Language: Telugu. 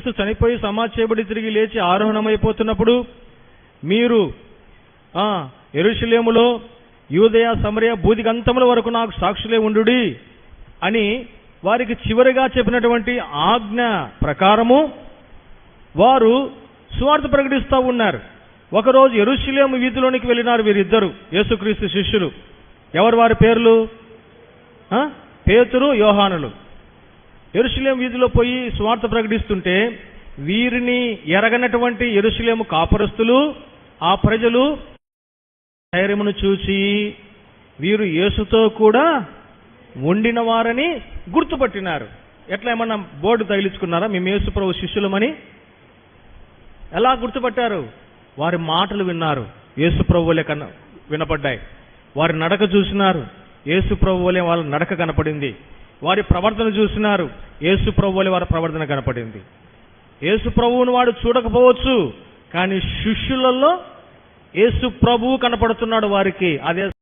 క్రీస్తు చనిపోయి సమాధి చేయబడి తిరిగి లేచి ఆరోహణమైపోతున్నప్పుడు మీరు ఆ యూదయ సమరయ బూదిగంతముల వరకు నాకు సాక్షులే ఉండుడి అని వారికి చివరిగా చెప్పినటువంటి ఆజ్ఞ ప్రకారము వారు సువార్త ప్రకటిస్తూ ఉన్నారు. ఒకరోజు ఎరుషలేము వీధిలోనికి వెళ్ళినారు వీరిద్దరు యేసుక్రీస్తు శిష్యులు. ఎవరు వారి పేర్లు? ఆ? పేతురు యోహానులు. ఎరుశలేం వీధిలో పోయి స్వార్థ ప్రకటిస్తుంటే వీరిని ఎరగనటువంటి ఎరుశలేము కాపురస్తులు ఆ ప్రజలు ధైర్యమును చూసి వీరు యేసుతో కూడా వండిన వారని గుర్తుపట్టినారు. ఎట్లా ఏమన్నా బోర్డు తగిలించుకున్నారా? మేము యేసు ప్రభు శిష్యులమని. ఎలా గుర్తుపట్టారు? వారి మాటలు విన్నారు. యేసు ప్రభువులే కన్న వినపడ్డాయి. వారి నడక చూసినారు. యేసు ప్రభువులే వాళ్ళ నడక కనపడింది. వారి ప్రవర్తన చూసినారు యేసు ప్రభువులు వారి ప్రవర్తన కనపడింది. యేసు ప్రభువును వాడు చూడకపోవచ్చు కానీ శిష్యులలో యేసు ప్రభువు కనపడుతున్నాడు వారికి. అదే